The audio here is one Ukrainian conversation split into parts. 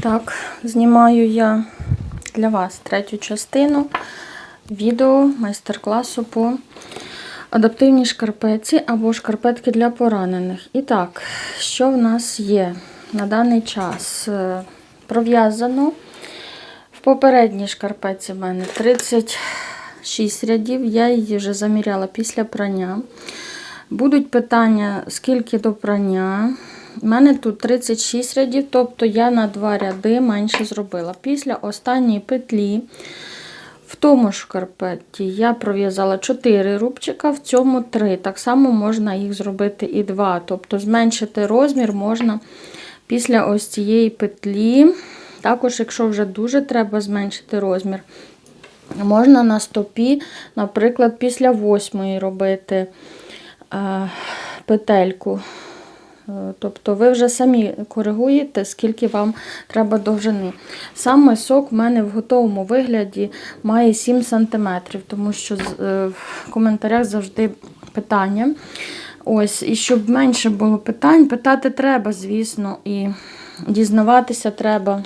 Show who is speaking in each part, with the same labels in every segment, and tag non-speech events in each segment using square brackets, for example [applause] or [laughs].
Speaker 1: Так, знімаю я для вас третю частину відео майстер-класу по адаптивній шкарпетці або шкарпетки для поранених. І так, що в нас є на даний час? Е, пров'язано в попередній шкарпетці в мене 36 рядів, я її вже заміряла після прання. Будуть питання, скільки до прання. У мене тут 36 рядів, тобто я на 2 ряди менше зробила. Після останньої петлі в тому ж карпеті я пров'язала 4 рубчика, в цьому 3. Так само можна їх зробити і 2. Тобто зменшити розмір можна після ось цієї петлі. Також, якщо вже дуже треба зменшити розмір, можна на стопі, наприклад, після 8 робити е, петельку. Е, тобто ви вже самі коригуєте, скільки вам треба довжини. Сам мисок в мене в готовому вигляді має 7 см, тому що е, в коментарях завжди питання. Ось, І щоб менше було питань, питати треба, звісно, і дізнаватися треба.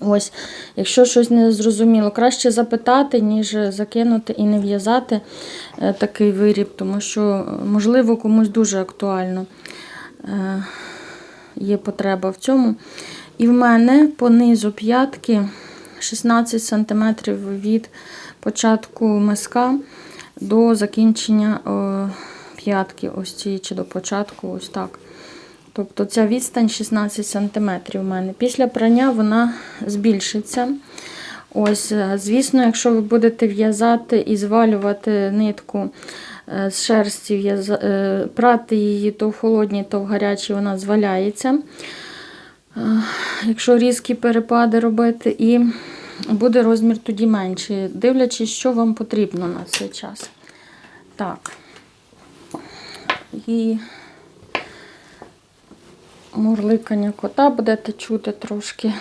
Speaker 1: Ось, Якщо щось не зрозуміло, краще запитати, ніж закинути і не в'язати е, такий виріб, тому що, можливо, комусь дуже актуально. Е, є потреба в цьому. І в мене по низу п'ятки 16 см від початку миска до закінчення е, п'ятки, ось ці, чи до початку, ось так. Тобто ця відстань 16 см в мене. Після прання вона збільшиться. Ось, е, Звісно, якщо ви будете в'язати і звалювати нитку Е, з шерстю я е, прати її то в холодній, то в гарячій вона зваляється, е, якщо різкі перепади робити, і буде розмір тоді менший, дивлячись, що вам потрібно на цей час. Так. І мурликання кота будете чути трошки.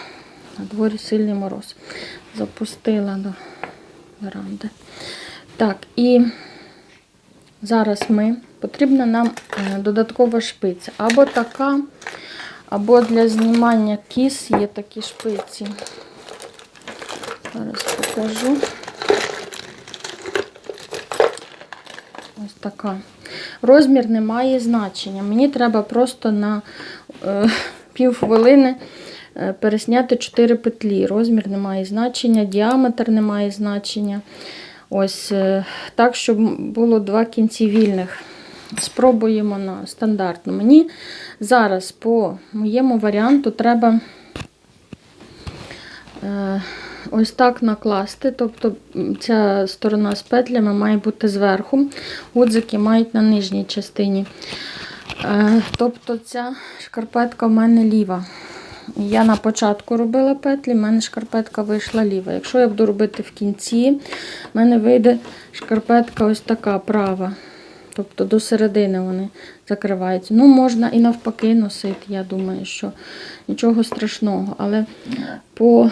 Speaker 1: На дворі сильний мороз. Запустила до веранди. Так, і Зараз ми потрібна нам е, додаткова шпиця. Або така, або для знімання кіс є такі шпиці. Зараз покажу. Ось така. Розмір не має значення. Мені треба просто на е, пів хвилини е, пересняти 4 петлі. Розмір не має значення, діаметр не має значення. Ось е, так, щоб було два кінці вільних. Спробуємо на стандартно. Мені зараз по моєму варіанту треба е, ось так накласти, тобто ця сторона з петлями має бути зверху, гудзики мають на нижній частині. Е, тобто ця шкарпетка в мене ліва. Я на початку робила петлі, в мене шкарпетка вийшла ліва. Якщо я буду робити в кінці, в мене вийде шкарпетка ось така права. Тобто до середини вони закриваються. Ну, можна і навпаки носити, я думаю, що нічого страшного. Але по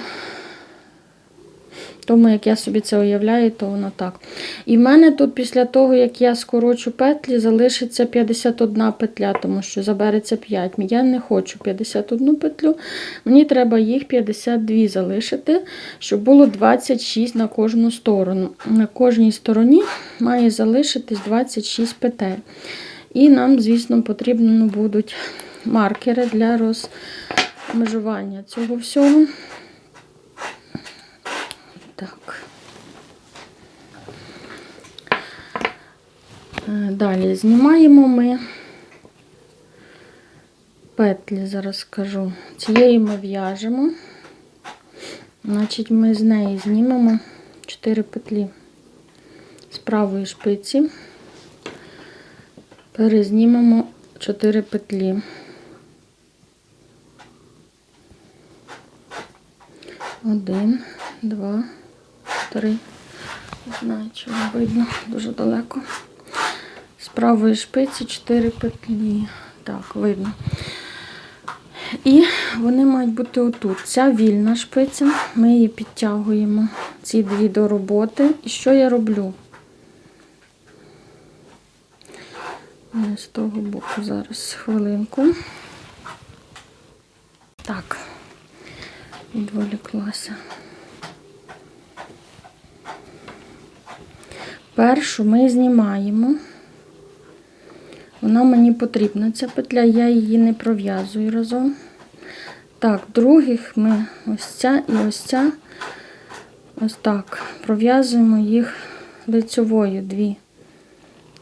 Speaker 1: тому як я собі це уявляю, то воно так. І в мене тут після того, як я скорочу петлі, залишиться 51 петля, тому що забереться 5. Я не хочу 51 петлю. Мені треба їх 52 залишити, щоб було 26 на кожну сторону. На кожній стороні має залишитись 26 петель. І нам, звісно, потрібно ну, будуть маркери для розмежування цього всього. Так. Е, далі знімаємо ми петлі, зараз скажу. Цієї ми в'яжемо, значить, ми з неї знімемо 4 петлі з правої шпиці, перезнімемо 4 петлі. Один, два. Три, Не знаю, чи вам видно, дуже далеко. З правої шпиці 4 петлі. Так, видно. І вони мають бути отут. Ця вільна шпиця, ми її підтягуємо, ці дві до роботи. І що я роблю? Не з того боку, зараз хвилинку. Так, відволіклася. Першу ми знімаємо. Вона мені потрібна, ця петля, я її не пров'язую разом. Так, других ми ось ця і ось ця ось так. Пров'язуємо їх лицьовою дві.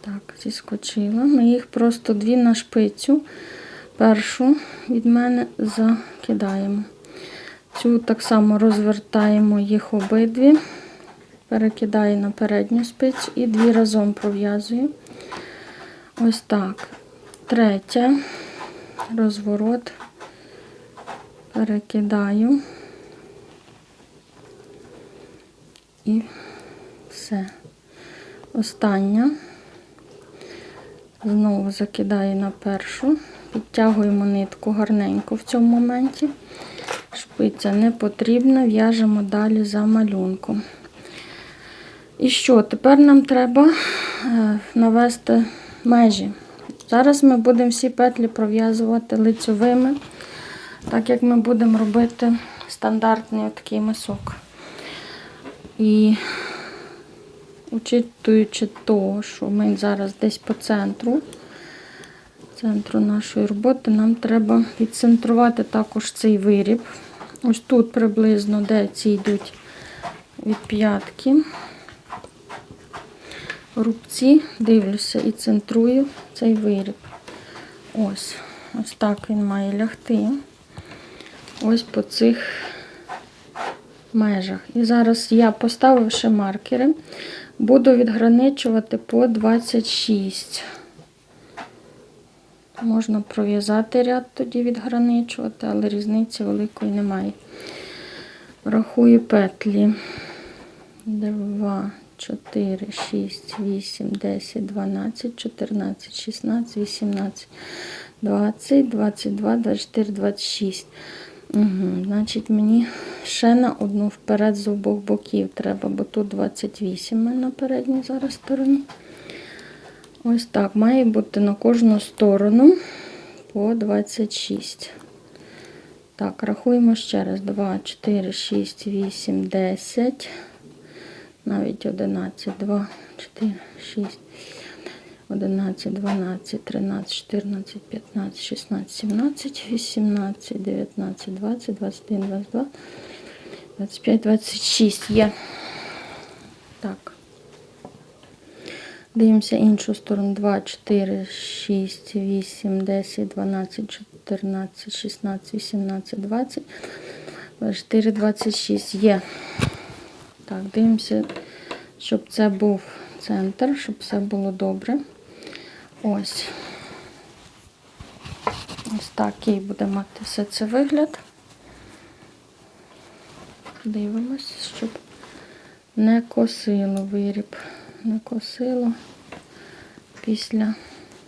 Speaker 1: Так, зіскочила. Ми їх просто дві на шпицю. Першу від мене закидаємо. Цю так само розвертаємо їх обидві перекидаю на передню спицю і дві разом пров'язую. Ось так. Третя, розворот, перекидаю і все. Остання. Знову закидаю на першу, підтягуємо нитку гарненько в цьому моменті. Шпиця не потрібна, в'яжемо далі за малюнком. І що? Тепер нам треба е, навести межі. Зараз ми будемо всі петлі пров'язувати лицьовими, так як ми будемо робити стандартний такий мисок. І учитуючи то, що ми зараз десь по центру, центру нашої роботи, нам треба відцентрувати також цей виріб. Ось тут приблизно, де ці йдуть від п'ятки рубці, дивлюся і центрую цей виріб. Ось, ось так він має лягти. Ось по цих межах. І зараз я, поставивши маркери, буду відграничувати по 26. Можна пров'язати ряд, тоді відграничувати, але різниці великої немає. Рахую петлі. Два, 4, 6, 8, 10, 12, 14, 16, 18, 20, 22, 24, 26. Угу, Значить, мені ще на одну вперед з обох боків треба, бо тут 28 ми на передній зараз стороні. Ось так, має бути на кожну сторону по 26. Так, рахуємо ще раз: 2, 4, 6, 8, 10 навіть 11, 2, 4, 6, 11, 12, 13, 14, 15, 16, 17, 18, 19, 20, 21, 22, 25, 26 є. Так. Дивимося іншу сторону. 2, 4, 6, 8, 10, 12, 14, 16, 18, 20, 24, 26 є. Так, дивимося, щоб це був центр, щоб все було добре. Ось. Ось такий буде мати все це вигляд. Дивимось, щоб не косило виріб, не косило після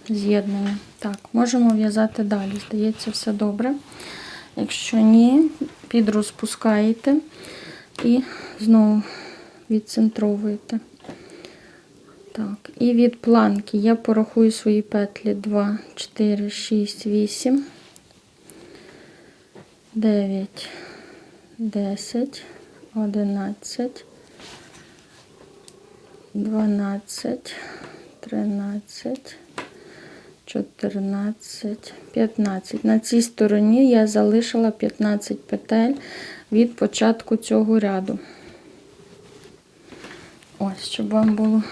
Speaker 1: з'єднання. Так, можемо в'язати далі. Здається, все добре. Якщо ні, підрозпускаєте і знову відцентровуєте. Так, і від планки я порахую свої петлі 2, 4, 6, 8, 9, 10, 11, 12, 13, 14, 15. На цій стороні я залишила 15 петель від початку цього ряду. Ось, щоб вам було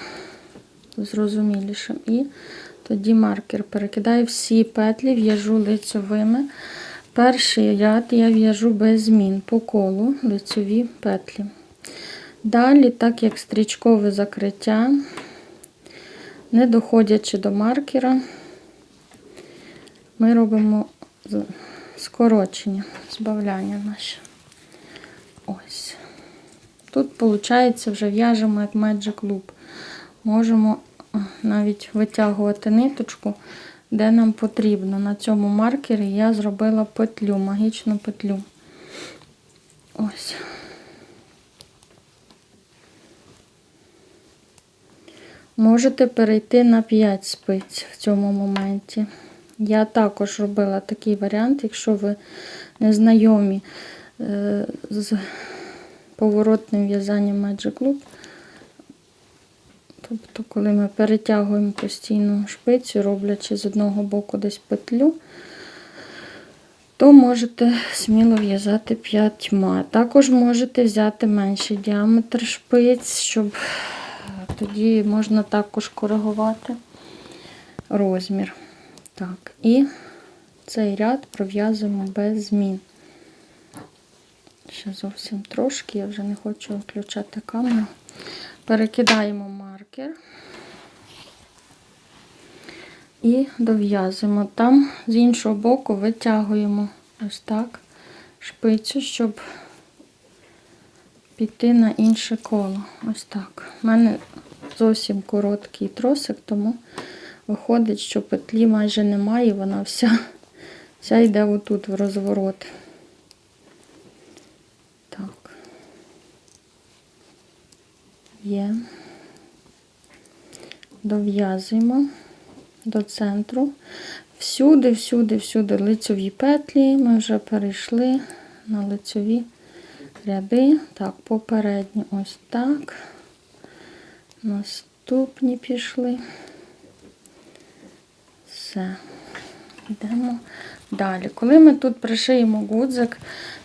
Speaker 1: зрозумілішим. І тоді маркер перекидаю всі петлі, в'яжу лицевими. Перший ряд я в'яжу без змін по колу лицеві петлі. Далі, так як стрічкове закриття, не доходячи до маркера, ми робимо скорочення, збавляння наше. Ось. Тут, виходить, вже в'яжемо як Magic Loop. Можемо е, навіть витягувати ниточку, де нам потрібно. На цьому маркері я зробила петлю, магічну петлю. Ось. Можете перейти на 5 спиць в цьому моменті. Я також робила такий варіант, якщо ви не знайомі е, з поворотним в'язанням Magic Loop. Тобто, коли ми перетягуємо постійно шпицю, роблячи з одного боку десь петлю, то можете сміло в'язати п'ятьма. Також можете взяти менший діаметр шпиць, щоб е, тоді можна також коригувати розмір. Так, І цей ряд пров'язуємо без змін ще зовсім трошки, я вже не хочу включати камеру. Перекидаємо маркер і дов'язуємо. Там з іншого боку витягуємо ось так шпицю, щоб піти на інше коло. Ось так. У мене зовсім короткий тросик, тому виходить, що петлі майже немає, вона вся, вся йде отут в розворот. є. Дов'язуємо до центру. Всюди, всюди, всюди лицеві петлі. Ми вже перейшли на лицеві ряди. Так, попередні ось так. Наступні пішли. Все. Йдемо Далі, коли ми тут пришиємо гудзик,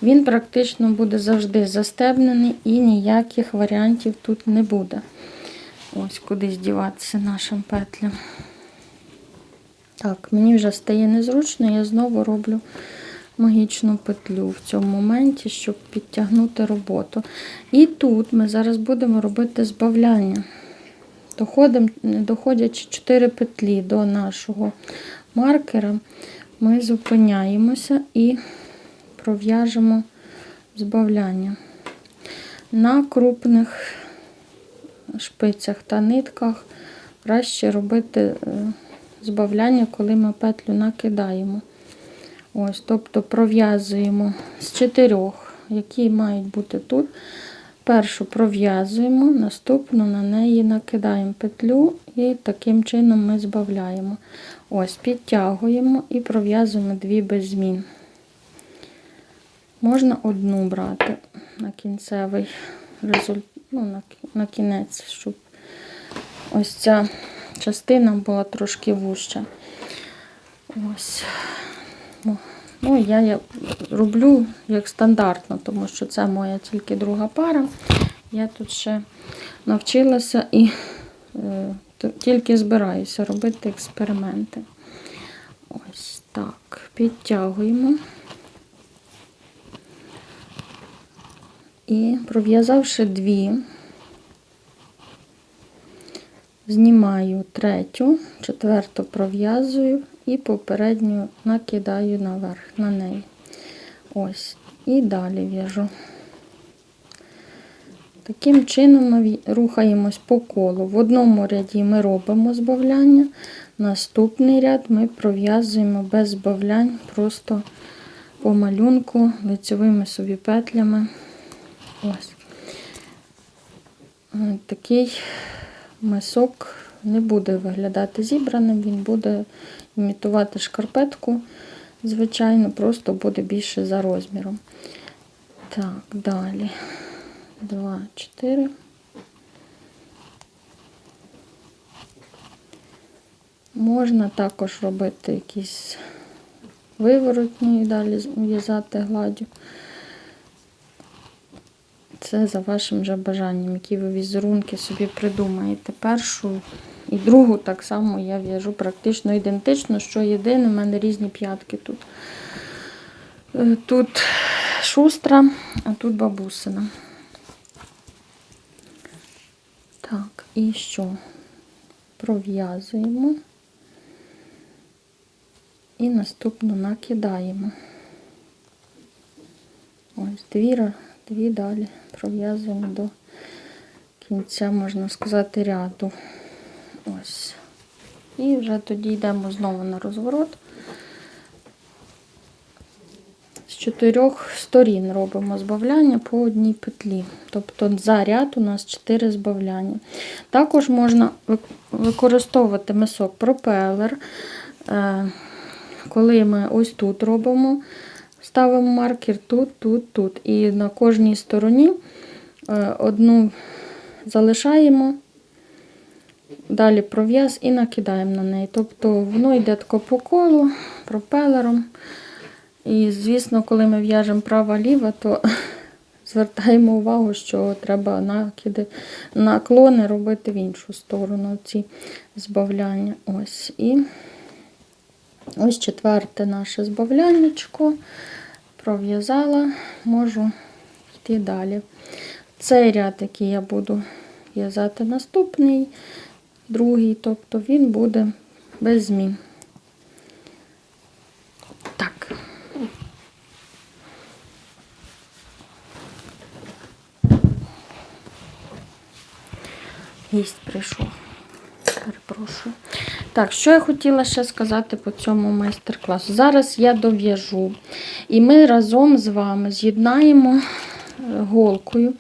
Speaker 1: він практично буде завжди застебнений і ніяких варіантів тут не буде. Ось куди здіватися нашим петлям. Так, мені вже стає незручно, я знову роблю магічну петлю в цьому моменті, щоб підтягнути роботу. І тут ми зараз будемо робити збавляння. Доходимо, доходячи 4 петлі до нашого маркера ми зупиняємося і пров'яжемо збавляння. На крупних шпицях та нитках краще робити е, збавляння, коли ми петлю накидаємо. Ось, Тобто пров'язуємо з чотирьох, які мають бути тут. Першу пров'язуємо, наступну на неї накидаємо петлю і таким чином ми збавляємо. Ось, підтягуємо і пров'язуємо дві без змін. Можна одну брати на кінцевий результат, ну, на кінець, щоб ось ця частина була трошки вужча. Ось. Ну, я роблю як стандартно, тому що це моя тільки друга пара. Я тут ще навчилася і е, тільки збираюся робити експерименти. Ось так, підтягуємо. І пров'язавши дві, знімаю третю, четверту пров'язую і попередню накидаю наверх на неї. Ось. І далі в'яжу. Таким чином ми рухаємось по колу. В одному ряді ми робимо збавляння, наступний ряд ми пров'язуємо без збавлянь, просто по малюнку, лицевими собі петлями. Ось. Е, такий мисок не буде виглядати зібраним, він буде імітувати шкарпетку, звичайно, просто буде більше за розміром. Так, далі Два, чотири. Можна також робити якісь виворотні і далі в'язати гладю. Це за вашим же бажанням, які ви візерунки собі придумаєте. Першу і другу так само я в'яжу практично ідентично, що єдине, в мене різні п'ятки тут. Е, тут шустра, а тут бабусина. Так, і що? Пров'язуємо і наступно накидаємо. Ось дві, дві далі пров'язуємо до кінця, можна сказати, ряду. Ось. І вже тоді йдемо знову на розворот. З чотирьох сторін робимо збавляння по одній петлі. Тобто за ряд у нас 4 збавляння. Також можна використовувати мисок пропелер, е, коли ми ось тут робимо, ставимо маркер тут, тут, тут. І на кожній стороні е, одну залишаємо далі пров'яз і накидаємо на неї. Тобто воно йде тако по колу, пропелером. І, звісно, коли ми в'яжемо права-ліва, то [laughs] звертаємо увагу, що треба накиди, наклони робити в іншу сторону, ці збавляння. Ось. І ось четверте наше збавляльничко. Пров'язала, можу йти далі. Цей ряд, який я буду в'язати наступний, другий, тобто він буде без змін. Так. Гість прийшов. Перепрошую. Так, що я хотіла ще сказати по цьому майстер-класу? Зараз я дов'яжу, і ми разом з вами з'єднаємо голкою. У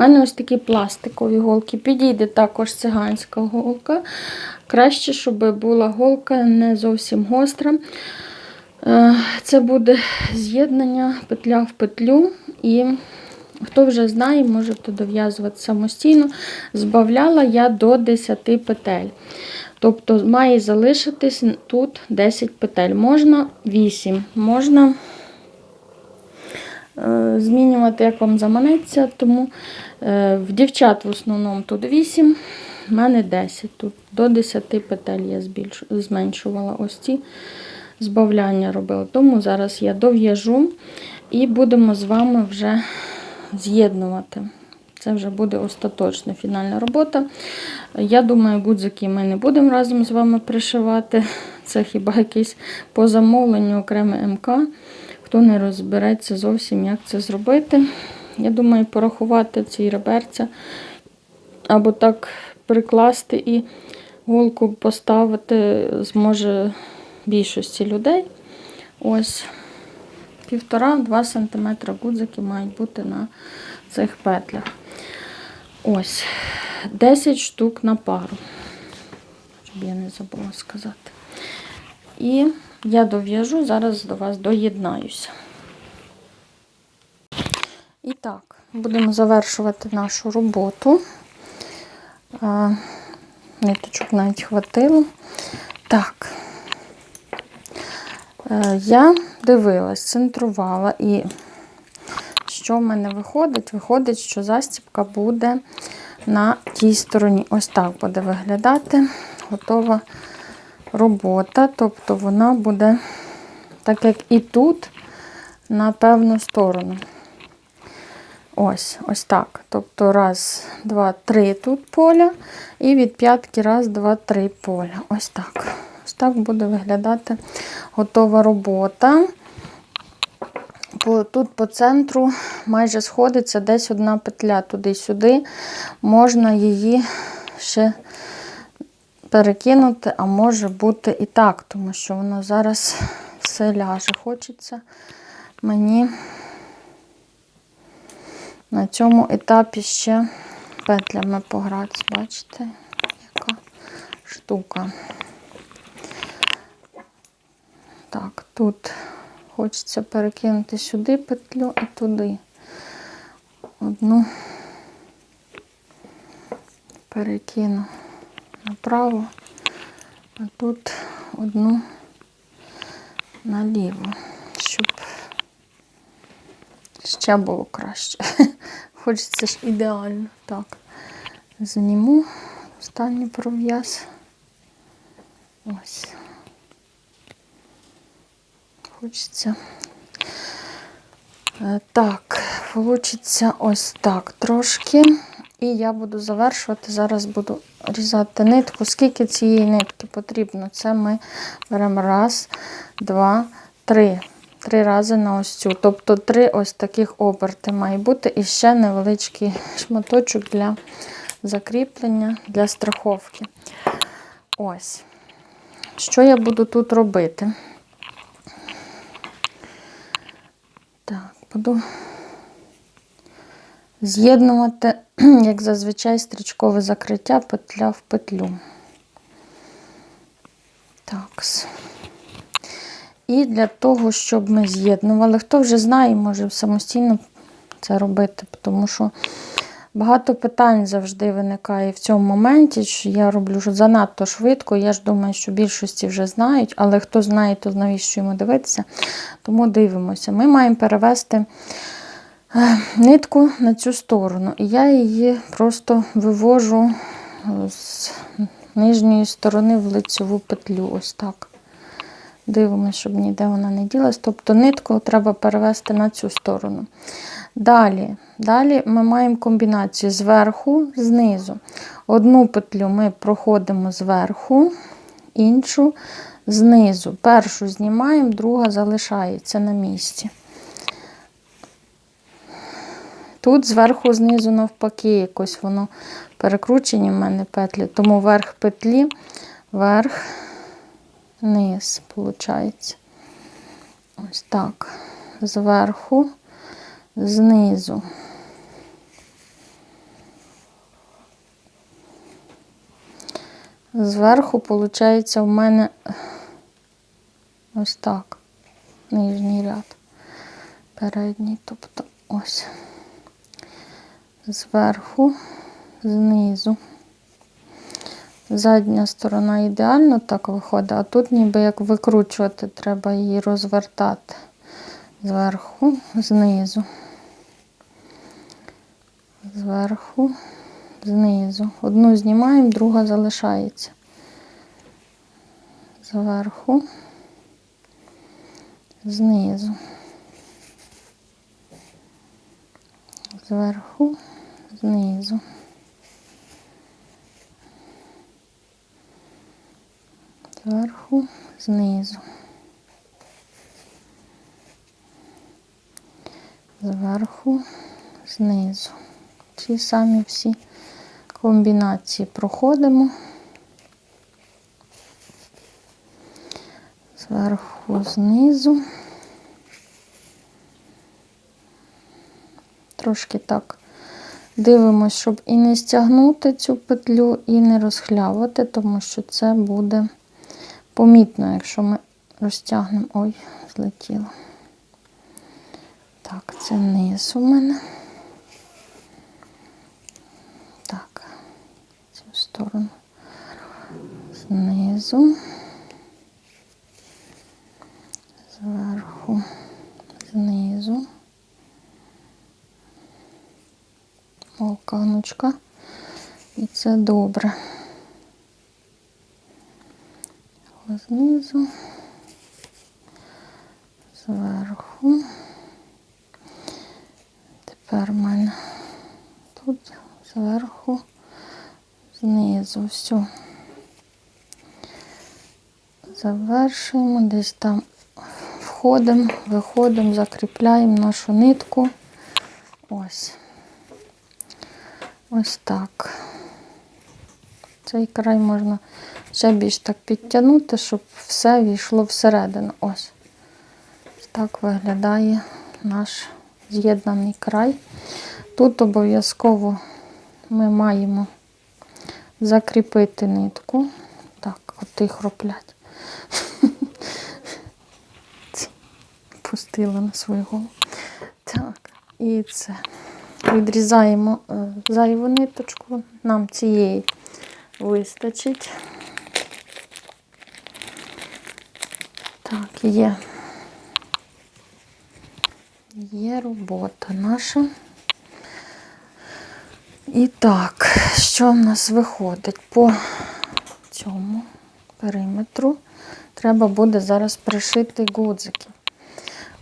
Speaker 1: мене ось такі пластикові голки. Підійде також циганська голка. Краще, щоб була голка не зовсім гостра. Е, це буде з'єднання петля в петлю. І хто вже знає, може дов'язувати самостійно. Збавляла я до 10 петель. Тобто має залишитись тут 10 петель. Можна 8, можна Е, змінювати, як вам заманеться. Тому е, в дівчат в основному тут 8, в мене 10. Тут до 10 петель я зменшувала ось ці збавляння робила. Тому зараз я дов'яжу і будемо з вами вже з'єднувати. Це вже буде остаточна фінальна робота. Я думаю, гудзики ми не будемо разом з вами пришивати. Це хіба якийсь по замовленню окремий МК хто не розбереться зовсім, як це зробити. Я думаю, порахувати ці реберця, або так прикласти і голку поставити зможе більшості людей. Ось Півтора-два см гудзики мають бути на цих петлях. Ось, 10 штук на пару, щоб я не забула сказати. І я дов'яжу, зараз до вас доєднаюся. І так, будемо завершувати нашу роботу. Ниточок навіть хватило. Так, е, я дивилась, центрувала, і що в мене виходить? Виходить, що застібка буде на тій стороні. Ось так буде виглядати. Готова робота, тобто вона буде, так як і тут, на певну сторону. Ось, ось так. Тобто, раз, два, три тут поля, і від п'ятки раз, два, три поля. Ось так. Ось так буде виглядати готова робота. Тут по центру майже сходиться десь одна петля туди-сюди, можна її ще перекинути, а може бути і так, тому що воно зараз все ляже. Хочеться мені на цьому етапі ще петлями пограти, бачите, яка штука. Так, тут хочеться перекинути сюди петлю і туди. Одну перекину направо, а тут одну наліво, щоб ще було краще. [laughs] Хочеться ж ідеально. Так, зніму останній пров'яз. Ось. Хочеться. Е, так, вийде ось так трошки. І я буду завершувати. Зараз буду різати нитку. Скільки цієї нитки потрібно? Це ми беремо раз, два, три. Три рази на ось цю. Тобто три ось таких оберти має бути. І ще невеличкий шматочок для закріплення, для страховки. Ось. Що я буду тут робити? Так, буду. З'єднувати, [clears throat] як зазвичай, стрічкове закриття петля в петлю. Так. І для того, щоб ми з'єднували, хто вже знає, може самостійно це робити, тому що багато питань завжди виникає в цьому моменті. що Я роблю занадто швидко. Я ж думаю, що більшості вже знають, але хто знає, то навіщо йому дивитися, тому дивимося. Ми маємо перевести. Е, нитку на цю сторону, і я її просто вивожу е, з нижньої сторони в лицеву петлю. Ось так. Дивимося, щоб ніде вона не ділась. Тобто нитку треба перевести на цю сторону. Далі далі ми маємо комбінацію зверху, знизу. Одну петлю ми проходимо зверху, іншу знизу. Першу знімаємо, друга залишається на місці. Тут зверху, знизу, навпаки, якось воно перекручені в мене петлі. Тому верх петлі, верх, низ, виходить. Ось так. Зверху, знизу. Зверху, виходить, в мене ось так. Нижній ряд. Передній, тобто ось зверху, знизу. Задня сторона ідеально так виходить, а тут ніби як викручувати, треба її розвертати зверху, знизу, зверху, знизу. Одну знімаємо, друга залишається. Зверху, знизу. Зверху знизу. Зверху, знизу. Зверху, знизу. Ці самі всі комбінації проходимо. Зверху, знизу. Трошки так Дивимось, щоб і не стягнути цю петлю, і не розхлявати, тому що це буде помітно, якщо ми розтягнемо. Ой, злетіло. Так, це низ у мене. Так, цю сторону знизу, зверху, знизу. волканочка, і це добре. Знизу, зверху. Тепер в мене тут, зверху, знизу, все. Завершуємо, десь там входимо, виходимо, закріпляємо нашу нитку. Ось. Ось так. Цей край можна ще більш так підтягнути, щоб все війшло всередину. Ось. так виглядає наш з'єднаний край. Тут обов'язково ми маємо закріпити нитку. Так, от їх роплять. [laughs] Пустила на свою голову. Так, і це відрізаємо е, зайву ниточку, нам цієї вистачить. Так, є. Є робота наша. І так, що в нас виходить? По цьому периметру треба буде зараз пришити гудзики.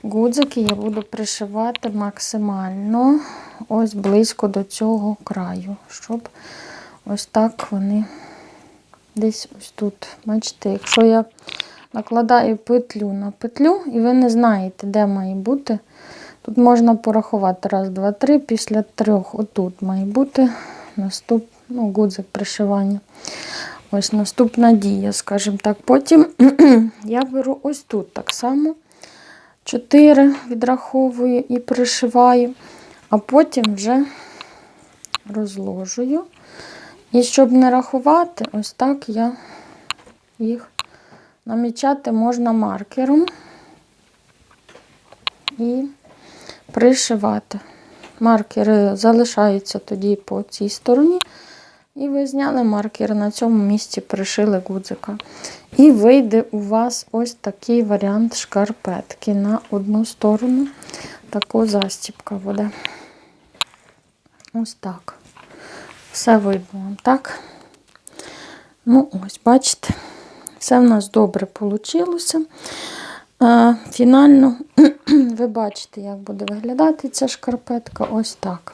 Speaker 1: Гудзики я буду пришивати максимально ось близько до цього краю, щоб ось так вони десь ось тут. Бачите, якщо я накладаю петлю на петлю, і ви не знаєте, де має бути. Тут можна порахувати. Раз, два, три, після трьох. Отут має бути наступ, ну, гудзик пришивання. Ось наступна дія, скажімо так. Потім [clears throat] я беру ось тут так само. 4 відраховую і пришиваю а потім вже розложую. І щоб не рахувати, ось так я їх намічати можна маркером і пришивати. Маркери залишаються тоді по цій стороні. І ви зняли маркер на цьому місці пришили гудзика. І вийде у вас ось такий варіант шкарпетки на одну сторону. Така застіпка буде. Ось так. Все вибиваємо, так? Ну, ось, бачите, все в нас добре вийшло. Е, фінально, [clears throat] ви бачите, як буде виглядати ця шкарпетка. Ось так.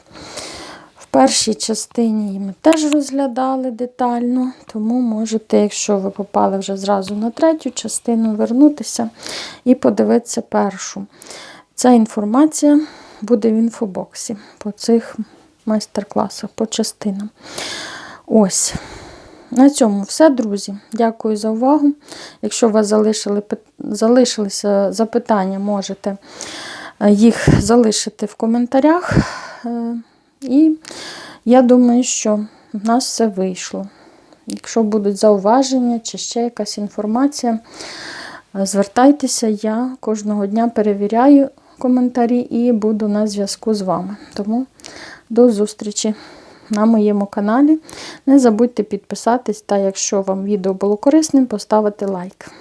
Speaker 1: В першій частині її ми теж розглядали детально, тому можете, якщо ви попали вже зразу на третю частину, вернутися і подивитися першу. Ця інформація буде в інфобоксі по цих майстер-класах по частинам. Ось. На цьому все, друзі. Дякую за увагу. Якщо у вас залишили, залишилися запитання, можете е, їх залишити в коментарях. Е, і я думаю, що в нас все вийшло. Якщо будуть зауваження чи ще якась інформація, е, звертайтеся, я кожного дня перевіряю коментарі і буду на зв'язку з вами. Тому до зустрічі на моєму каналі. Не забудьте підписатись, та якщо вам відео було корисним, поставити лайк.